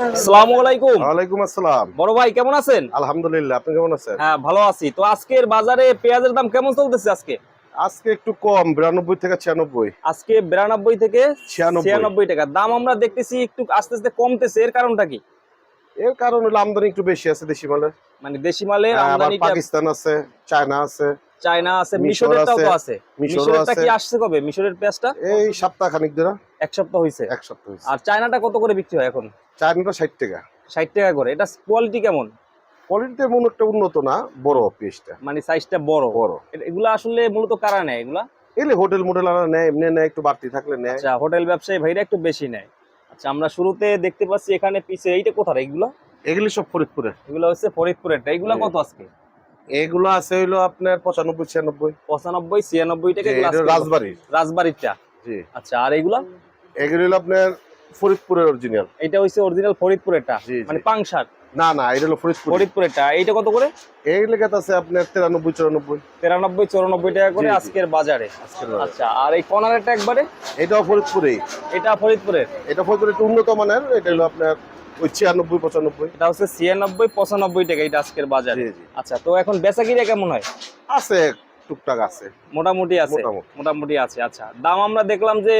আসসালামু আলাইকুম। ওয়ালাইকুম আসসালাম। বড় ভাই কেমন আছেন? আলহামদুলিল্লাহ আপনি কেমন আছেন? হ্যাঁ ভালো আছি। তো আজকের বাজারে পেঁয়াজের দাম কেমন চলতেছে আজকে? আজকে একটু কম বিরানব্বই থেকে ছিয়ানব্বই। আজকে বিরানব্বই থেকে ছিয়ানব্বই। ছিয়ানব্বই টাকা। দাম আমরা দেখতেছি একটু আস্তে আস্তে কমতেছে। এর কারণটা কি? এর কারণ হলো আমদানি একটু বেশি আছে দেশি মালে। মানে দেশি মালের হ্যাঁ, পাকিস্তান আছে চায়না আছে চায়না আছে মিশর মিশরেরটাও তো আছে, আছে। মিশরেরটা কি আসছে কবে? মিশরের পেঁয়াজটা? এই সপ্তাহ খানিক ধরে। এক সপ্তাহ হয়েছে এক সপ্তাহ হয়েছে আর চায়নাটা কত করে বিক্রি হয় এখন? চায়নাটা ষাট টাকা। ষাট টাকা করে। এটা কোয়ালিটি কেমন? কোয়ালিটিতে মনে একটা উন্নত না বড় পিসটা মানে সাইজটা বড়। বড়। এগুলা আসলে মূলত কারা নেয় এগুলা? এলে হোটেল মোটেল নেয় এমনি নেয় একটু বাড়তি থাকলে নেয়। আচ্ছা হোটেল ব্যবসায়ী ভাইরা একটু বেশি নেয়। আচ্ছা আমরা শুরুতে দেখতে পাচ্ছি এখানে পিছে এইটা কোথায় এগুলা? এগুলি সব ফরিদপুরে। এগুলো হচ্ছে ফরিদপুরেরটা। এগুলা। কত আজকে? এগুলো আছে হইল আপনার পঁচানব্বই ছিয়ানব্বই। পঁচানব্বই ছিয়ানব্বই টাকা রাজবাড়ির। রাজবাড়িরটা? জি। আচ্ছা আর এগুলা? এগুলো হলো আপনার ফরিদপুরের অরিজিনাল এটা হচ্ছে অরিজিনাল ফরিদপুরেরটা। মানে পাংশার না না এটা হলো ফরিদপুর ফরিদপুরেরটা। এইটা কত করে? এই লেখাতে আছে আপনার তিরানব্বই চুরানব্বই। তিরানব্বই চৌরানব্বই টাকা করে। আজকের বাজারে। আচ্ছা আর এই কর্নারেরটা একবারে? এটাও ফরিদপুরেই। এটা ফরিদপুরের? এটা ফরিদপুর একটু উন্নত মানের এটা হলো আপনার ওই ছিয়ানব্বই পঁচানব্বই। এটা হচ্ছে ছিয়ানব্বই পঁচানব্বই টাকা এটা আজকের বাজারে। আচ্ছা তো এখন বেচা কিনা কেমন হয়? আছে টুকটাক আছে। মোটামুটি আছে? মোটামুটি। আছে আচ্ছা। দাম আমরা দেখলাম যে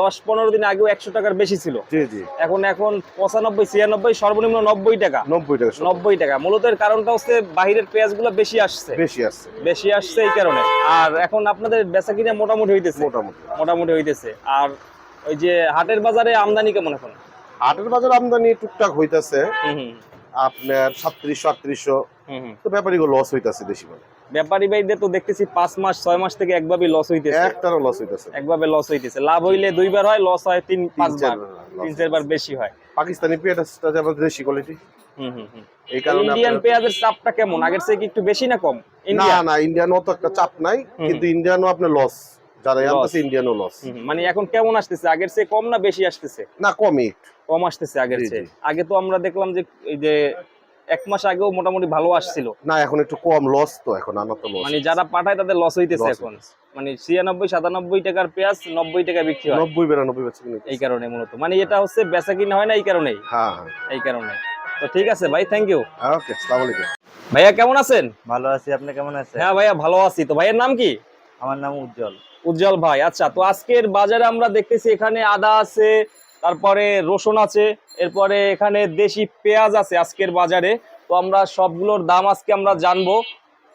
দশ পনেরো দিন আগেও একশো টাকার বেশি ছিল। জি জি। এখন এখন পঁচানব্বই ছিয়ানব্বই সর্বনিম্ন নব্বই টাকা। নব্বই টাকা নব্বই টাকা। মূলত এর কারণটা হচ্ছে বাহিরের পেঁয়াজগুলো বেশি আসছে। বেশি আসছে। বেশি আসছে এই কারণে। আর এখন আপনাদের বেচা কিনা মোটামুটি হইতেছে। মোটামুটি। মোটামুটি হইতেছে। আর ওই যে হাটের বাজারে আমদানি কেমন এখন? হাটের বাজার আমদানি টুকটাক হইতাছে। আপনার সাতত্রিশশো আটত্রিশশো। তো ব্যাপারীগুলো লস হইতেছে বেশি মানে ব্যাপারী ভাইদের তো দেখতেছি পাঁচ মাস ছয় মাস থেকে একভাবে লস হইতেছে। একটারও লস হইতাছে। একভাবে লস হইতেছে। লাভ হইলে দুইবার হয় লস হয় তিন পাঁচবার। তিন চারবার বেশি হয়। পাকিস্তানি পেঁয়াজটা যে আমাদের দেশি কোয়ালিটি হুম হুম হুম। এই কারণে ইন্ডিয়ান পেঁয়াজের চাপটা কেমন? আগের থেকে কি একটু বেশি না কম? না না ইন্ডিয়ান অত একটা চাপ নাই। কিন্তু ইন্ডিয়ানও আপনার লস যারা। আনতেছে ইন্ডিয়ানও লস মানে এখন কেমন আসতেছে? আগের চেয়ে কম না বেশি আসতেছে? না কমই। কম আসতেছে আগের চেয়ে। আগে তো আমরা দেখলাম যে এই যে এক মাস আগেও মোটামুটি ভালো আসছিল। না এখন একটু কম লস তো এখন আনা তো মানে যারা পাঠায় তাদের লস হইতেছে এখন। মানে ছিয়ানব্বই সাতানব্বই টাকার পেঁয়াজ নব্বই টাকা বিক্রি হয়। নব্বই বিরানব্বই বেচে কিনে এই কারণে মূলত। মানে এটা হচ্ছে বেচা কিনা হয় না এই কারণেই। হ্যাঁ হ্যাঁ। এই কারণে। তো ঠিক আছে ভাই থ্যাংক ইউ ওকে সালাম আলাইকুম। ভাইয়া কেমন আছেন? ভালো আছি আপনি কেমন আছেন? হ্যাঁ ভাইয়া ভালো আছি। তো ভাইয়ের নাম কি? আমার নাম উজ্জ্বল। উজ্জ্বল ভাই আচ্ছা। তো আজকের বাজারে আমরা দেখতেছি এখানে আদা আছে তারপরে রসুন আছে এরপরে এখানে দেশি পেঁয়াজ আছে আজকের বাজারে। তো আমরা সবগুলোর দাম আজকে আমরা জানব।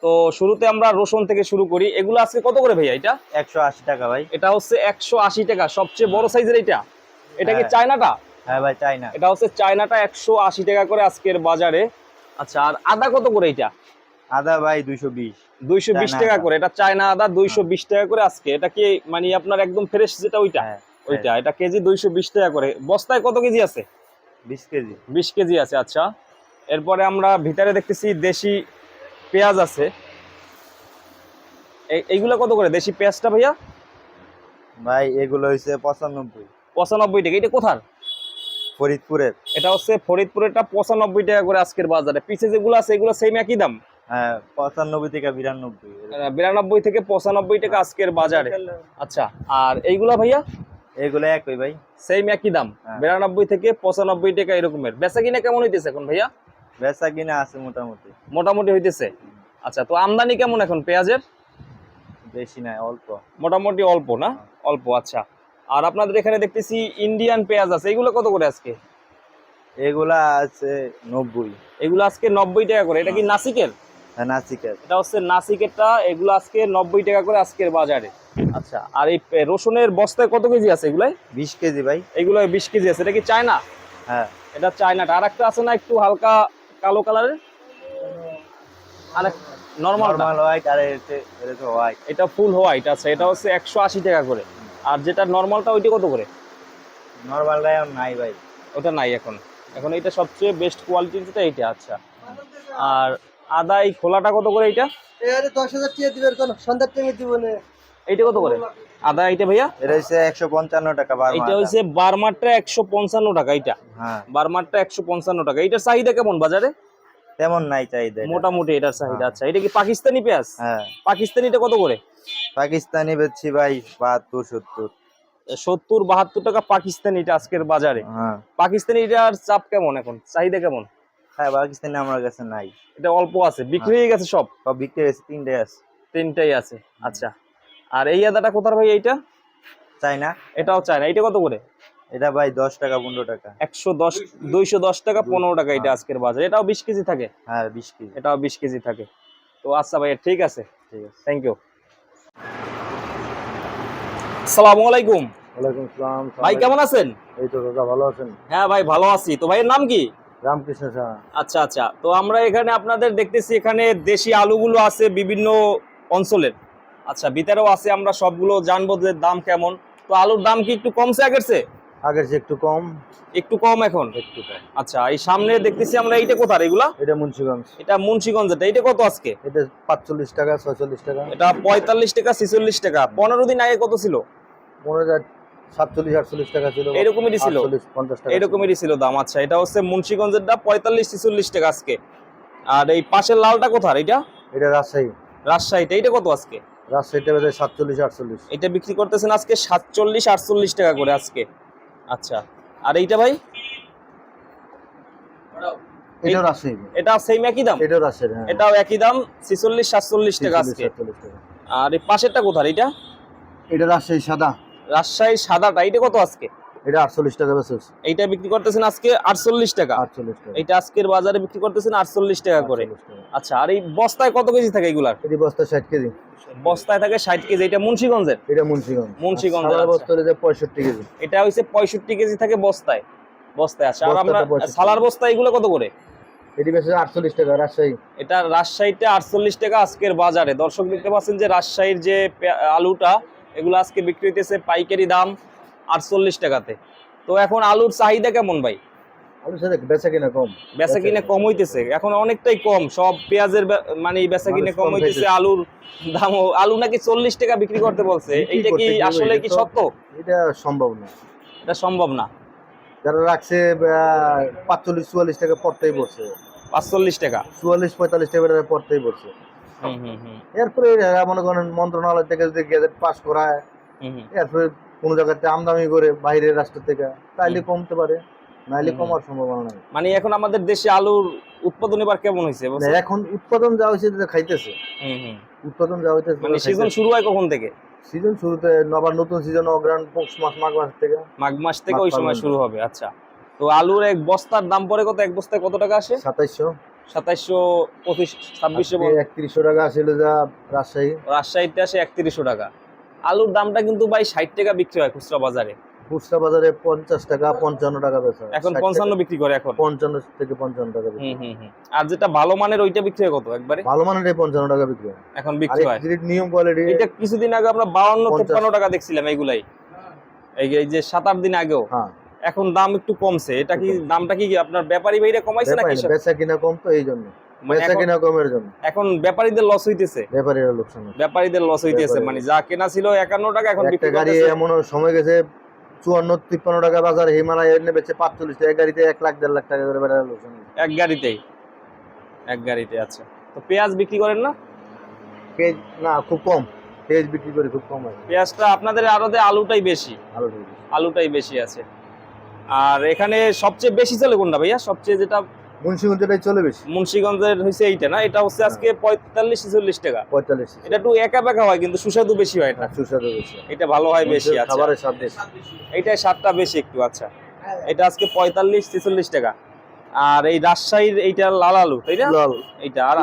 তো শুরুতে আমরা রসুন থেকে শুরু করি। এগুলো আজকে কত করে ভাইয়া এটা? একশো আশি টাকা ভাই। এটা হচ্ছে একশো আশি টাকা। সবচেয়ে বড় সাইজের এটা? এটা কি হ্যাঁ। চায়নাটা? হ্যাঁ ভাই চায়না। এটা হচ্ছে চায়নাটা একশো আশি টাকা করে আজকের বাজারে। আচ্ছা আর আদা কত করে এটা? আদা ভাই দুইশো বিশ। দুইশো বিশ টাকা করে। এটা চায়না আদা দুইশো বিশ টাকা করে আজকে। এটা কি মানে আপনার একদম ফ্রেশ যেটা ওইটা? হ্যাঁ। ওইটা এটা কেজি দুইশো বিশ টাকা করে। বস্তায় কত কেজি আছে? বিশ কেজি। বিশ কেজি আছে আচ্ছা। এরপরে আমরা ভিতরে দেখতেছি দেশি পেঁয়াজ আছে। এইগুলো কত করে? দেশি পেঁয়াজটা ভাইয়া? ভাই এগুলো হয়েছে পঁচানব্বই। পঁচানব্বই টাকা। এটা কোথার? ফরিদপুরের। এটা হচ্ছে ফরিদপুরেরটা পঁচানব্বই টাকা করে আজকের বাজারে। পিছে যেগুলো আছে এগুলো সেম একই দাম? হ্যাঁ পঁচানব্বই থেকে বিরানব্বই। বিরানব্বই থেকে পঁচানব্বই টাকা আজকের বাজারে। আচ্ছা আর এইগুলা ভাইয়া? এগুলো একই ভাই। সেম একই দাম। হ্যাঁ। বিরানব্বই থেকে পঁচানব্বই টাকা এরকমের। বেচা কিনা কেমন হইতেছে এখন ভাইয়া? বেচা কিনা আছে মোটামুটি। মোটামুটি হইতেছে? আচ্ছা তো আমদানি কেমন এখন পেঁয়াজের? বেশি নাই অল্প। মোটামুটি অল্প না? অল্প আচ্ছা। আর আপনাদের এখানে দেখতেছি ইন্ডিয়ান পেঁয়াজ আছে। এগুলো কত করে আজকে? এগুলা আছে নব্বই। এগুলো আজকে নব্বই টাকা করে। এটা কি নাসিকের হ্যাঁ নাসিকের এটা হচ্ছে নাসিকেরটা এগুলো আজকে নব্বই টাকা করে আজকের বাজারে। আচ্ছা আর এই রসুনের বস্তায় কত কেজি আছে এগুলাই? বিশ কেজি ভাই। এগুলো বিশ কেজি আছে এটা কি চায়না? হ্যাঁ। এটা চায়নাটা। আর একটা আছে না একটু হালকা কালো কালারের? আর নর্মাল নর্মাল হোয়াইট আর হোয়াইট এটা ফুল হোয়াইট আছে এটা হচ্ছে একশো আশি টাকা করে। আর যেটা নর্মালটা ওইটা কত করে? নাই ভাই। ওটা নাই এখন। এখন এটা সবচেয়ে বেস্ট কোয়ালিটির যেটা এইটা আচ্ছা। আর আদা এই খোলাটা কত করে এইটা? আরে দশ হাজার টাকা দিবেন কোন সন্ধ্যার টাইমে দিব না। এইটা কত করে? আদা এইটা ভাইয়া? এটা হচ্ছে একশো পঞ্চান্ন টাকা এটা হচ্ছে বারমারটা একশো পঞ্চান্ন টাকা এইটা। হ্যাঁ। বারমারটা একশো পঞ্চান্ন টাকা। এইটার চাহিদা কেমন বাজারে? তেমন নাই চাহিদা মোটামুটি এটার চাহিদা আচ্ছা। এটা কি পাকিস্তানি পেঁয়াজ? হ্যাঁ। পাকিস্তানিটা কত করে? পাকিস্তানি বেচছি ভাই বাহাত্তর সত্তর। সত্তর বাহাত্তর টাকা পাকিস্তানি এটা আজকের বাজারে। হ্যাঁ। পাকিস্তানি এটার চাপ কেমন এখন? চাহিদা কেমন? হ্যাঁ পাকিস্তানি আমার কাছে নাই। এটা অল্প আছে বিক্রি হয়ে। গেছে সব? সব বিক্রি হয়েছে তিনটে আছে। তিনটাই আছে আচ্ছা। আর এই আদাটা কোথার ভাই এইটা? চাই না এটাও চায় না এটা কত করে? এটা ভাই দশ টাকা পনেরো টাকা। একশো দশ দুইশো দশ টাকা পনেরো টাকা এটা আজকের বাজার। এটাও বিশ কেজি থাকে? হ্যাঁ বিশ কেজি। এটাও বিশ কেজি থাকে। তো আচ্ছা ভাইয়া ঠিক আছে। ঠিক আছে। থ্যাংক ইউ আসসালামু আলাইকুম। ওয়ালাইকুম আসসালাম ভাই কেমন আছেন? এই তো দাদা ভালো আছেন? হ্যাঁ ভাই ভালো আছি। তো ভাইয়ের নাম কি? রামকৃষ্ণ সাহা। আচ্ছা আচ্ছা। তো আমরা এখানে আপনাদের দেখতেছি এখানে দেশি আলুগুলো আছে বিভিন্ন অঞ্চলের। আচ্ছা ভিতরেও আছে আমরা সবগুলো জানব যে দাম কেমন। তো আলুর দাম কি একটু কমছে আগের চেয়ে? আগের চেয়ে একটু কম। একটু কম এখন? একটু আচ্ছা এই সামনে দেখতেছি আমরা এইটা কোথার এগুলা? এটা মুন্সিগঞ্জ। এটা মুন্সিগঞ্জ মুন্সিগঞ্জের এইটা কত আজকে? এটা পাঁচচল্লিশ টাকা ছয়চল্লিশ টাকা। এটা পঁয়তাল্লিশ টাকা ছিচল্লিশ টাকা। পনেরো দিন আগে কত ছিল? পনেরো হাজার সাতচল্লিশ আটচল্লিশ টাকা ছিল। এরকমই ছিল? পঞ্চাশ টাকা এরকমই ছিল দাম। আচ্ছা এটা হচ্ছে মুন্সিগঞ্জেরটা পঁয়তাল্লিশ ছিচল্লিশ টাকা আজকে। আর এই পাশের লালটা কোথার? এটা? এটা রাজশাহী। রাজশাহীটা এইটা কত আজকে? সাতচল্লিশ আটচল্লিশ। এটা বিক্রি করতেছেন আজকে সাতচল্লিশ আটচল্লিশ টাকা করে আজকে। আচ্ছা আর এইটা ভাই? এটা রাজশাহী। এটা সেম একই দাম? এটাও রাজশাহী হ্যাঁ। এটাও একই দাম ছিচল্লিশ সাতচল্লিশ টাকা 46, আজকে। আর এই পাশেরটা কোথার এটা এটা রাজশাহী সাদা। রাজশাহী সাদাটা এইটা কত আজকে? এটা আটচল্লিশ টাকা বেচে এইটা বিক্রি করতেছেন আজকে আটচল্লিশ টাকা। আটচল্লিশ টাকা। এটা আজকের বাজারে বিক্রি করতেছেন আটচল্লিশ টাকা করে। আচ্ছা আর এই বস্তায় কত কেজি থাকে এগুলার? এটি বস্তা ষাট কেজি। বস্তায় থাকে ষাট কেজি। এটা মুন্সিগঞ্জের? এটা মুন্সিগঞ্জ। মুন্সিগঞ্জ, সাদা আচ্ছা। বস্তা হলে কেজি। এটা হচ্ছে পঁয়ষট্টি কেজি থাকে বস্তায়। বস্তায় আছে। আর আমরা সালার বস্তা এগুলো কত করে? এটি বেচে আটচল্লিশ টাকা রাজশাহী। এটা রাজশাহীতে আটচল্লিশ টাকা আজকের বাজারে। দর্শক দেখতে পাচ্ছেন যে রাজশাহীর যে আলুটা এগুলো আজকে বিক্রি হইতেছে পাইকারি দাম। আটচল্লিশ টাকাতে। তো এখন আলুর চাহিদা কেমন ভাই? আলু সাথে বেচা কিনা কম। বেচা কিনে কম হইতেছে। এখন অনেকটাই কম। সব পেঁয়াজের মানে বেচা কিনে কম কম হইতেছে আলুর দাম আলু নাকি চল্লিশ টাকা বিক্রি করতে বলছে। এইটা কি আসলে এটা কি সত্য? এটা সম্ভব না। এটা সম্ভব না। যারা রাখছে পাঁচচল্লিশ চুয়াল্লিশ টাকা পড়তেই পাঁচচল্লিশ টাকা? চুয়াল্লিশ পঁয়তাল্লিশ টাকা পড়তেই এরপরে মনে করেন মন্ত্রণালয় থেকে যদি গেজেট পাস করায়। এরপরে কোনো জায়গাতে আমদানি করে বাইরের রাষ্ট্র থেকে তাইলে কমতে পারে নাইলে কমার সম্ভাবনা নাই। মানে এখন আমাদের দেশে আলুর উৎপাদন এবার কেমন হয়েছে এখন উৎপাদন যা হয়েছে খাইতেছে। উৎপাদন যা হইতেছে মানে সিজন শুরু হয় কখন থেকে? সিজন শুরুতে আবার নতুন সিজন অগ্রাণ পৌষ মাস মাঘ মাস থেকে। মাঘ মাস থেকে ওই সময় শুরু হবে আচ্ছা। তো আলুর এক বস্তার দাম পড়ে কত? এক বস্তায় কত টাকা আসে? সাতাইশশো। সাতাইশশো পঁচিশ ছাব্বিশশো একত্রিশশো টাকা ছিল যা রাজশাহী। রাজশাহীতে আসে একত্রিশশো টাকা। আলুর দামটা কিন্তু ভাই ষাট টাকা বিক্রি হয় খুচরা বাজারে। খুচরা বাজারে পঞ্চাশ টাকা পঞ্চান্ন টাকা বেচা এখন পঞ্চান্ন বিক্রি করে এখন? পঞ্চান্ন থেকে পঞ্চান্ন টাকা আর যেটা ভালো মানের ওইটা বিক্রি হয় কত একবারে? ভালো মানের পঞ্চান্ন টাকা বিক্রি হয়। এখন বিক্রি হয়। নিয়ম কোয়ালিটি। এটা কিছুদিন আগে আমরা বাউন্ন। তেপ্পান্ন টাকা দেখছিলাম এইগুলাই। এই যে সাত আট দিন আগেও। হ্যাঁ। এখন দাম একটু কমছে। এটা কি দামটা কি আপনার ব্যাপারী ভাইরা কমাইছে নাকি বেচা কিনা কম তো এই জন্য। বেচা কিনা কমের জন্য। এখন ব্যাপারীদের লস হইতেছে। ব্যাপারীরা লোকসান ব্যাপারীদের লস হইতেছে মানে যা কেনা ছিল একান্ন টাকা এখন একটা গাড়ি এমন সময় গেছে চুয়ান্ন তিপ্পান্ন টাকা বাজার হিমালয় এনে বেচে পাঁচচল্লিশ টাকা এক গাড়িতে এক লাখ দেড় লাখ টাকা করে বেড়া লোকসান এক গাড়িতেই? এক গাড়িতে আচ্ছা। তো পেঁয়াজ বিক্রি করেন না? পেঁয়াজ না খুব কম। পেঁয়াজ বিক্রি করে খুব কম পেঁয়াজটা আপনাদের আরতে আলুটাই বেশি। ভালো ঠিক আলুটাই বেশি আছে। আর এখানে সবচেয়ে বেশি চলে কোনটা ভাইয়া? সবচেয়ে যেটা মুন্সিগঞ্জ চলে বেশি? মুন্সিগঞ্জের হয়েছে এইটা না? এটা হচ্ছে আজকে পঁয়তাল্লিশ টাকা। পঁয়তাল্লিশ। এটা একটু একা বেকা হয় কিন্তু সুস্বাদু বেশি হয় এটা। হ্যাঁ, সুস্বাদু বেশি এটা ভালো হয় বেশি আচ্ছা। খাবারের স্বাদ বেশি। এইটাই স্বাদটা বেশি একটু আচ্ছা। এটা আজকে পঁয়তাল্লিশ ছেচল্লিশ টাকা। আর এই রাজশাহীর এইটা লাল আলু তাই না? লাল। এইটা আর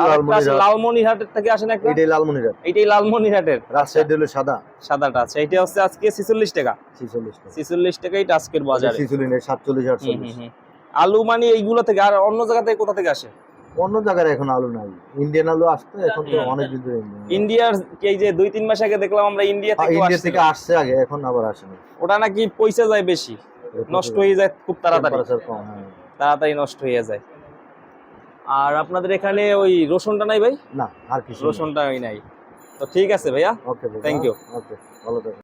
লালমনিরহাটের থেকে আসে না একটা? এটাই লালমনিরহাট। লালমনিরহাটের। রাজশাহী হলো সাদা। সাদাটা আছে এইটা হচ্ছে আজকে ছেচল্লিশ টাকা। ছিচল্লিশ টাকা। ছেচল্লিশ টাকা এটা আজকের বাজারে। ছিচল্লিশ সাতচল্লিশ আটচল্লিশ। আলু মানে এইগুলো থেকে আর অন্য জায়গা থেকে কোথা থেকে আসে? অন্য জায়গায় এখন আলু নাই। ইন্ডিয়ান আলু আসতো এখন তো অনেক দিন ধরে ইন্ডিয়ার এই যে দুই তিন মাস আগে দেখলাম আমরা ইন্ডিয়া থেকে ইন্ডিয়া থেকে আসছে আগে এখন আবার আসে না। ওটা নাকি পয়সা যায় বেশি নষ্ট হয়ে যায় খুব তাড়াতাড়ি। হ্যাঁ। তাড়াতাড়ি নষ্ট হয়ে যায়। আর আপনাদের এখানে ওই রসুনটা নাই ভাই? না আর কিছু রসুনটা ওই নাই। তো ঠিক আছে ভাইয়া। ওকে থ্যাংক ইউ ওকে ভালো থাকবেন।